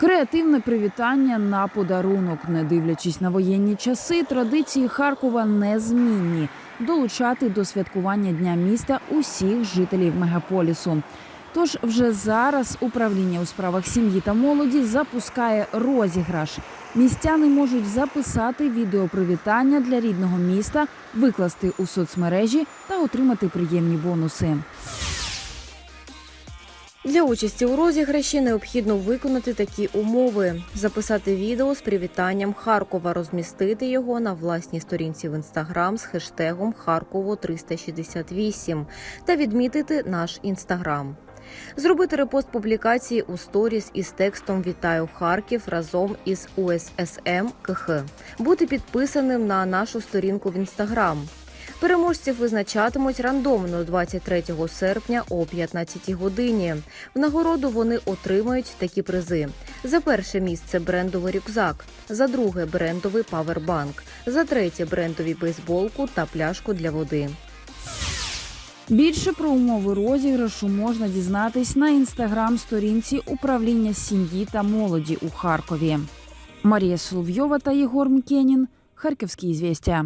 Креативне привітання на подарунок, не дивлячись на воєнні часи, традиції Харкова незмінні долучати до святкування дня міста усіх жителів мегаполісу. Тож вже зараз управління у справах сім'ї та молоді запускає розіграш. Містяни можуть записати відеопривітання для рідного міста, викласти у соцмережі та отримати приємні бонуси. Для участі у розіграші необхідно виконати такі умови: записати відео з привітанням Харкова, розмістити його на власній сторінці в інстаграм з хештегом Харково 368 та відмітити наш інстаграм. Зробити репост публікації у сторіс із текстом Вітаю Харків разом із УССМ КХ. Бути підписаним на нашу сторінку в інстаграм. Переможців визначатимуть рандомно 23 серпня о 15 годині. В нагороду вони отримають такі призи: за перше місце брендовий рюкзак, за друге брендовий павербанк, за третє брендові бейсболку та пляшку для води. Більше про умови розіграшу можна дізнатись на інстаграм-сторінці управління сім'ї та молоді у Харкові. Марія Соловйова та Єгор Мікенін. Харківські звістя.